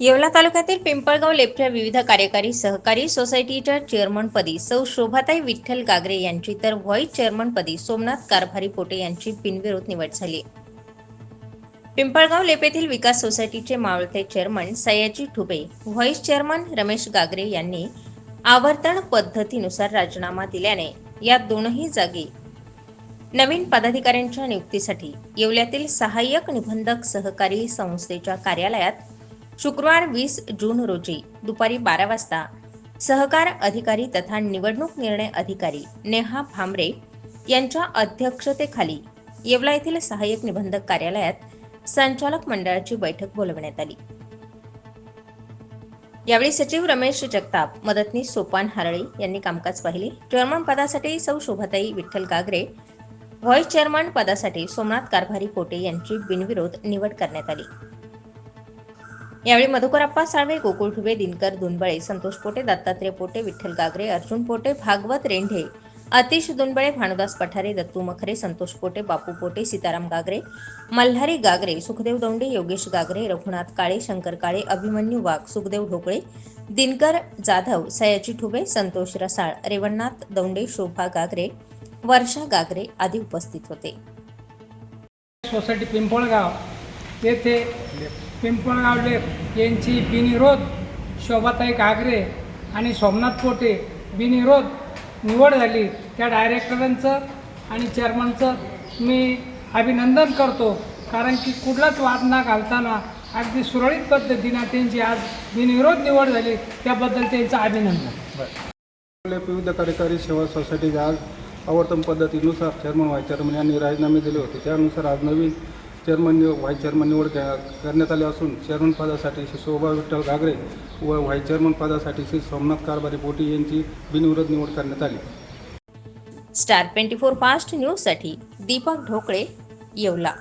येवला तालुक्यातील पिंपळगाव लेफ्टच्या विविध कार्यकारी सहकारी सोसायटीच्या चेअरमनपदी सौ शोभाताई विठ्ठल गागरे यांची तर व्हाईस चेअरमनपदी सोमनाथ कारभारी पोटे यांची बिनविरोध निवड झाली. पिंपळगाव लेपेतील विकास सोसायटीचे मावळते chairman Sayaji Thube vice chairman Ramesh Gagare यांनी आवर्तन पद्धतीनुसार राजीनामा दिल्याने या दोनही जागी नवीन पदाधिकाऱ्यांच्या नियुक्तीसाठी येवल्यातील सहाय्यक निबंधक सहकारी संस्थेच्या कार्यालयात शुक्रवार वीस जून रोजी दुपारी बारा वाजता सहकार अधिकारी तथा निवडणूक निर्णय अधिकारी नेहा भामरे यांच्या अध्यक्षतेखाली येवला येथील सहाय्यक निबंधक कार्यालयात संचालक मंडळाची बैठक बोलवण्यात आली. यावेळी सचिव रमेश जगताप मदतनीस सोपान हारळे यांनी कामकाज पाहिले. चेअरमन पदासाठी सौ शोभाताई विठ्ठल गागरे व्हाईस चेअरमन पदासाठी सोमनाथ कारभारी पोटे यांची बिनविरोध निवड करण्यात आली. यावेळी मधुकरप्पा साळवे गोकुळ ठुबे दिनकर दुनबळे संतोष पोटे दत्तात्रय पोटे विठ्ठल गागरे अर्जुन पोटे भागवत रेंढे अतिश दुनबळे भानुदास पठारे दत्तू मखरे संतोष पोटे बापू पोटे सीताराम गागरे मल्हारी गागरे सुखदेव दौंडे योगेश गागरे रघुनाथ काळे शंकर काळे अभिमन्यू वाघ सुखदेव ढोकळे दिनकर जाधव सयाजी ठुबे संतोष रसाळ रेवणनाथ दोंडे शोभा गागरे वर्षा गागरे आदी उपस्थित होते. सोसायटी पिंपळगाव येथे पिंपळगाव लेख यांची बिनविरोध शोभाताई घागरे आणि सोमनाथ पोटे बिनविरोध निवड झाली. त्या डायरेक्टरांचं आणि चेअरमनचं मी अभिनंदन करतो. कारण की कुठलाच वाद न घालताना अगदी सुरळीत पद्धतीनं त्यांची आज बिनविरोध निवड झाली. त्याबद्दल त्यांचं अभिनंदन. विविध कार्यकारी सेवा सोसायटीच्या आज आवर्तन पद्धतीनुसार चेअरमन व्हाईस चेअरमन यांनी राजीनामे दिले होते. त्यानुसार आज नवीन चेअरमन निव व्हाईस चेअरमन निवड करण्यात आली असून चेअरमन पदासाठी श्री शोभा विठ्ठल घागरे व व्हाईस चेअरमन पदासाठी श्री सोमनाथ कारभारी पोटी यांची बिनविरोध निवड करण्यात आली. स्टार ट्वेंटी फोर फास्ट न्यूजसाठी दीपक ढोकळे येवला.